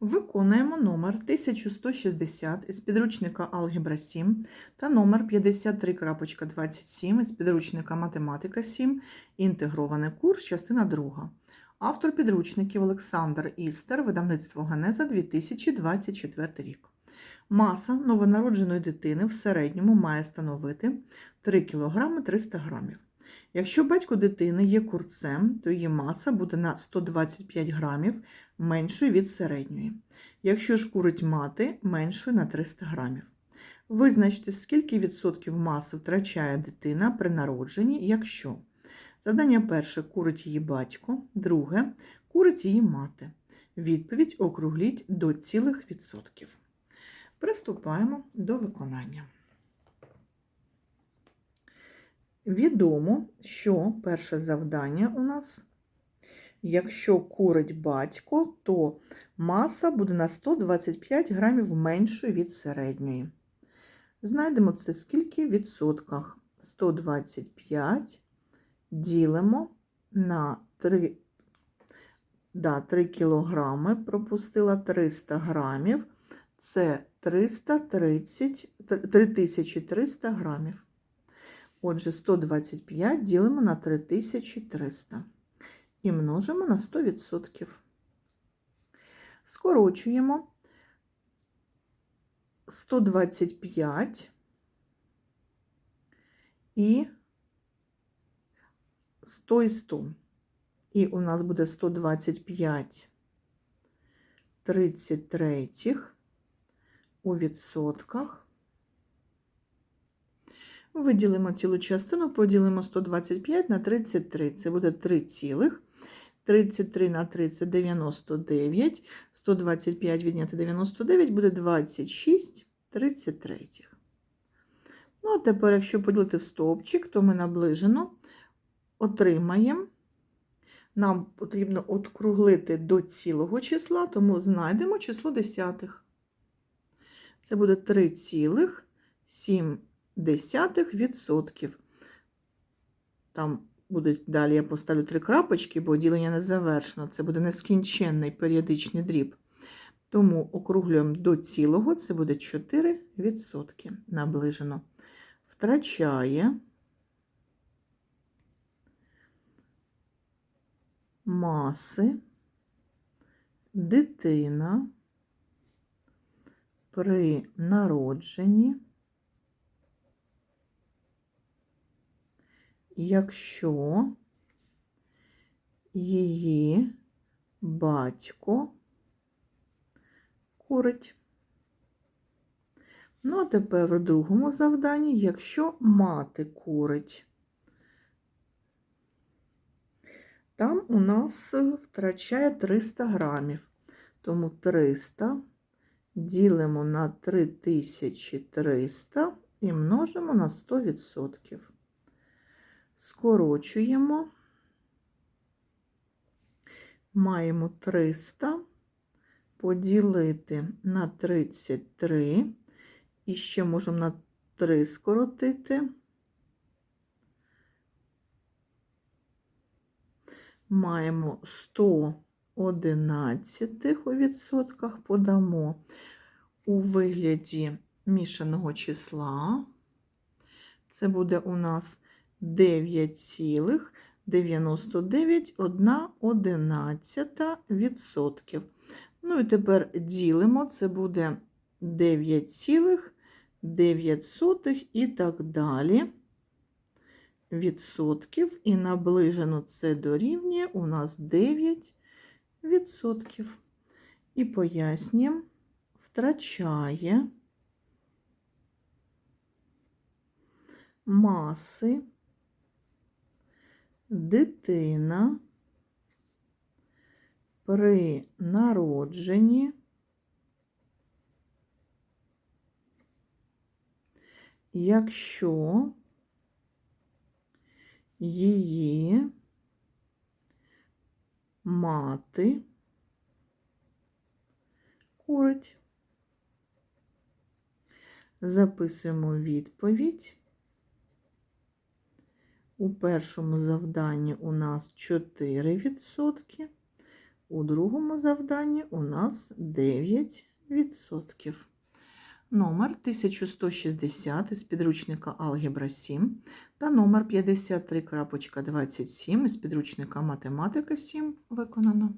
Виконуємо номер 1160 із підручника Алгебра 7 та номер 53.27 із підручника Математика 7, інтегрований курс, частина 2. Автор підручників Олександр Істер, видавництво Генеза 2024 рік. Маса новонародженої дитини в середньому має становити 3 кг 300 г. Якщо батько дитини є курцем, то її маса буде на 125 грамів меншою від середньої. Якщо ж курить мати, меншою на 300 грамів. Визначте, скільки відсотків маси втрачає дитина при народженні, якщо. Завдання перше курить її батько, друге курить її мати. Відповідь округліть до цілих відсотків. Приступаємо до виконання. Відомо, що перше завдання у нас, якщо курить батько, то маса буде на 125 грамів меншою від середньої. Знайдемо це скільки в відсотках. 125 ділимо на 3, да, 3 кілограми, пропустила 300 грамів. Це 330, 3300 грамів. Отже, 125 ділимо на 3300 і множимо на 100%. Скорочуємо 125 і 100 і 100. І у нас буде 125 33 у відсотках. Виділимо цілу частину, поділимо 125 на 33. Це буде 3 цілих. 33 на 30 – 99. 125 відняти 99 буде 26 33. Ну, а тепер, якщо поділити в стовпчик, то ми наближено отримаємо. Нам потрібно округлити до цілого числа, тому знайдемо число десятих. Це буде 3,7 десятих відсотків. Там буде далі я поставлю три крапочки, бо ділення не завершено. Це буде нескінченний періодичний дріб. Тому округлюємо до цілого, це буде 4 відсотки наближено. Втрачає маси дитина при народженні. Якщо її батько курить. Ну, а тепер в другому завданні, якщо мати курить, там у нас втрачає 300 грамів, тому 300 ділимо на 3300 і множимо на 100% скорочуємо, маємо 300 поділити на 33, і ще можемо на 3 скоротити. Маємо 111 у відсотках, подамо у вигляді мішаного числа. Це буде у нас 9,99,1 Ну і тепер ділимо, це буде 9,9 і так далі. Відсотків, і наближено це дорівнює у нас 9 відсотків. І пояснюємо, втрачає маси дитина при народженні якщо її мати курить. Записуємо відповідь. У першому завданні у нас 4%, У другому завданні у нас 9%. Номер 1160 із підручника Алгебра 7 та номер 53.27 із підручника Математика 7 виконано.